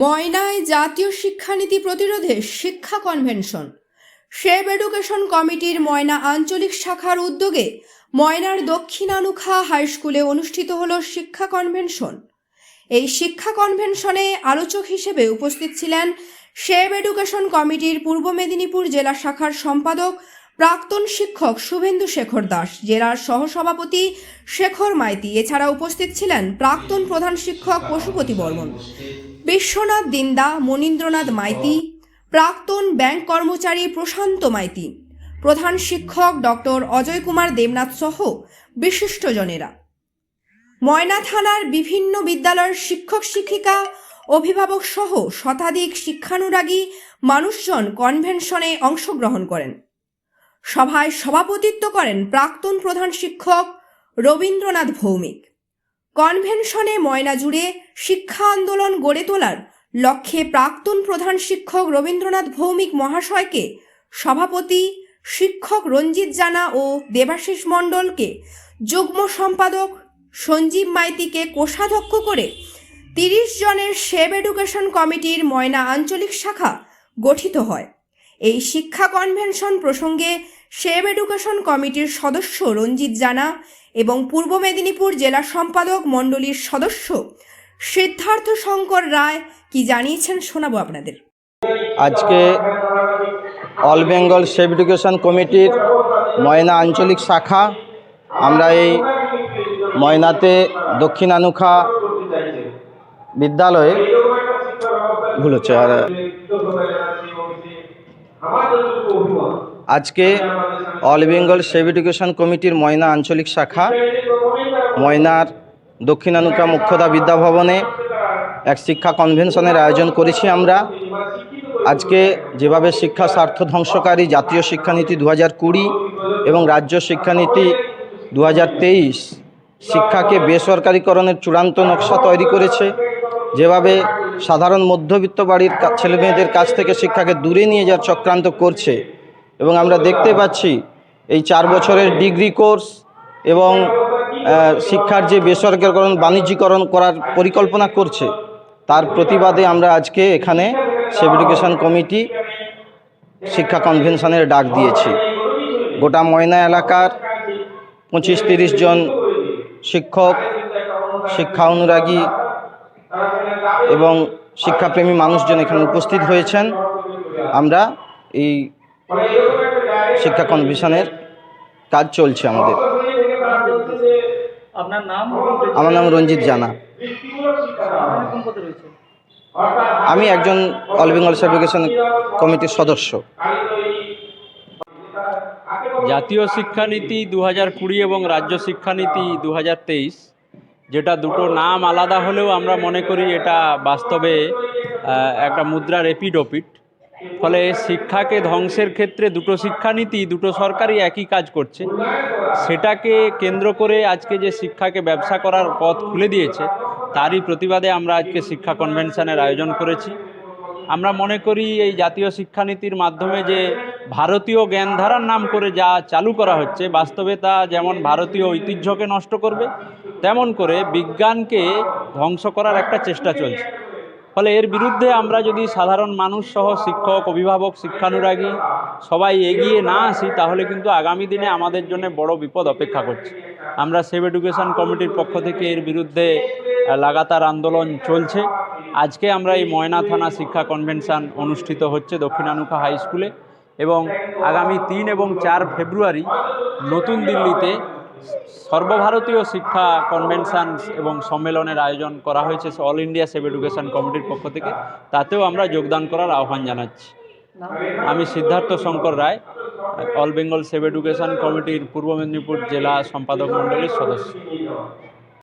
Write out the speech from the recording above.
ময়নায় জাতীয় শিক্ষানীতি প্রতিরোধে শিক্ষা কনভেনশন। শেব এডুকেশন কমিটির ময়না আঞ্চলিক শাখার উদ্যোগে ময়নার দক্ষিণানুখা হাই স্কুলে অনুষ্ঠিত হল শিক্ষা কনভেনশন। এই শিক্ষা কনভেনশনে আলোচক হিসেবে উপস্থিত ছিলেন শেব এডুকেশন কমিটির পূর্ব মেদিনীপুর জেলা শাখার সম্পাদক প্রাক্তন শিক্ষক শুভেন্দু শেখর দাস, জেলার সহসভাপতি শেখর মাইতি। এছাড়া উপস্থিত ছিলেন প্রাক্তন প্রধান শিক্ষক পশুপতি বর্মন। বিশ্বনাথ দিন্দা, মনীন্দ্রনাথ মাইতি, প্রাক্তন ব্যাংক কর্মচারী প্রশান্ত মাইতি, প্রধান শিক্ষক ডক্টর অজয় কুমার দেবনাথ সহ বিশিষ্টজনেরা। ময়না থানার বিভিন্ন বিদ্যালয়ের শিক্ষক, শিক্ষিকা, অভিভাবক সহ শতাধিক শিক্ষানুরাগী মানুষজন কনভেনশনে অংশগ্রহণ করেন। সভায় সভাপতিত্ব করেন প্রাক্তন প্রধান শিক্ষক রবীন্দ্রনাথ ভৌমিক। কনভেনশনে ময়না জুড়ে শিক্ষা আন্দোলন গড়ে তোলার লক্ষ্যে প্রাক্তন প্রধান শিক্ষক রবীন্দ্রনাথ ভৌমিক মহাশয়কে সভাপতি শিক্ষক রঞ্জিত জানা ও দেবাশিস মণ্ডলকে যুগ্ম সম্পাদক সঞ্জীব মাইতিকে কোষাধ্যক্ষ করে তিরিশ জনের সেব এডুকেশন কমিটির ময়না আঞ্চলিক শাখা গঠিত হয়। এই শিক্ষা কনভেনশন প্রসঙ্গে সেব এডুকেশন কমিটির সদস্য রঞ্জিত জানা এবং পূর্ব মেদিনীপুর জেলা সম্পাদক মণ্ডলীর সদস্য সিদ্ধার্থ শঙ্কর রায় কি জানিয়েছেন শোনাবো আপনাদের। আজকে অল বেঙ্গল সেভ এডুকেশন কমিটির ময়না আঞ্চলিক শাখা, আমরা এই ময়নাতে দক্ষিণানুখা বিদ্যালয়ে ভুল হচ্ছে, আর আজকে অল বেঙ্গল সেভ এডুকেশন কমিটির ময়না আঞ্চলিক শাখা, ময়নার দক্ষিণানুকা মুখ্যদা বিদ্যাভবনে এক শিক্ষা কনভেনশনের আয়োজন করেছি আমরা। আজকে যেভাবে শিক্ষা স্বার্থ ধ্বংসকারী জাতীয় শিক্ষানীতি দু হাজার কুড়ি এবং রাজ্য শিক্ষানীতি দু হাজার তেইশ শিক্ষাকে বেসরকারীকরণের চূড়ান্ত নকশা তৈরি করেছে। যেভাবে সাধারণ মধ্যবিত্ত বাড়ির ছেলেমেয়েদের কাছ থেকে শিক্ষাকে দূরে নিয়ে যাওয়ার চক্রান্ত করছে এবং আমরা দেখতে পাচ্ছি এই চার বছরের ডিগ্রি কোর্স এবং শিক্ষার যে বেসরকারীকরণ, বাণিজ্যিকরণ করার পরিকল্পনা করছে, তার প্রতিবাদে আমরা আজকে এখানে সেভ এডুকেশন কমিটি শিক্ষা কনভেনশনের ডাক দিয়েছি। গোটা ময়না এলাকার পঁচিশ তিরিশ জন শিক্ষক, শিক্ষা অনুরাগী এবং শিক্ষাপ্রেমী মানুষজন এখানে উপস্থিত হয়েছেন। আমরা এই শিক্ষা কনভেনশনের কাজ চলছে আমাদের। আপনার নাম? আমার নাম রঞ্জিত জানা। আমি একজন অল বেঙ্গল সার্টিফিকেশন কমিটির সদস্য। জাতীয় শিক্ষানীতি দু হাজার কুড়ি এবং রাজ্য শিক্ষানীতি দু হাজার তেইশ যেটা দুটো নাম আলাদা হলেও আমরা মনে করি এটা বাস্তবে একটা মুদ্রার এপিডোপিট। ফলে শিক্ষাকে ধ্বংসের ক্ষেত্রে দুটো শিক্ষানীতি, দুটো সরকারই একই কাজ করছে। সেটাকে কেন্দ্র করে আজকে যে শিক্ষাকে ব্যবসা করার পথ খুলে দিয়েছে, তারই প্রতিবাদে আমরা আজকে শিক্ষা কনভেনশনের আয়োজন করেছি। আমরা মনে করি এই জাতীয় শিক্ষানীতির মাধ্যমে যে ভারতীয় জ্ঞানধারার নাম করে যা চালু করা হচ্ছে, বাস্তবে তা যেমন ভারতীয় ঐতিহ্যকে নষ্ট করবে, তেমন করে বিজ্ঞানকে ধ্বংস করার একটা চেষ্টা চলছে। ফলে এর বিরুদ্ধে আমরা যদি সাধারণ মানুষ সহ শিক্ষক, অভিভাবক, শিক্ষানুরাগী সবাই এগিয়ে না আসি, তাহলে কিন্তু আগামী দিনে আমাদের জন্য বড় বিপদ অপেক্ষা করছে। আমরা সেভ এডুকেশন কমিটির পক্ষ থেকে এর বিরুদ্ধে লাগাতার আন্দোলন চলছে। আজকে আমরা এই ময়না থানা শিক্ষা কনভেনশন অনুষ্ঠিত হচ্ছে দক্ষিণানুখা হাই স্কুলে এবং আগামী তিন এবং চার ফেব্রুয়ারি নতুন দিল্লিতে সর্বভারতীয় শিক্ষা কনভেনশন এবং সম্মেলনের আয়োজন করা হয়েছে অল ইন্ডিয়া সেভ এডুকেশন কমিটির পক্ষ থেকে। তাতেও আমরা যোগদান করার আহ্বান জানাচ্ছি। আমি Siddhartha Shankar Roy all Bengal save education কমিটির পূর্ব মেদিনীপুর জেলা সম্পাদক মণ্ডলীর সদস্য।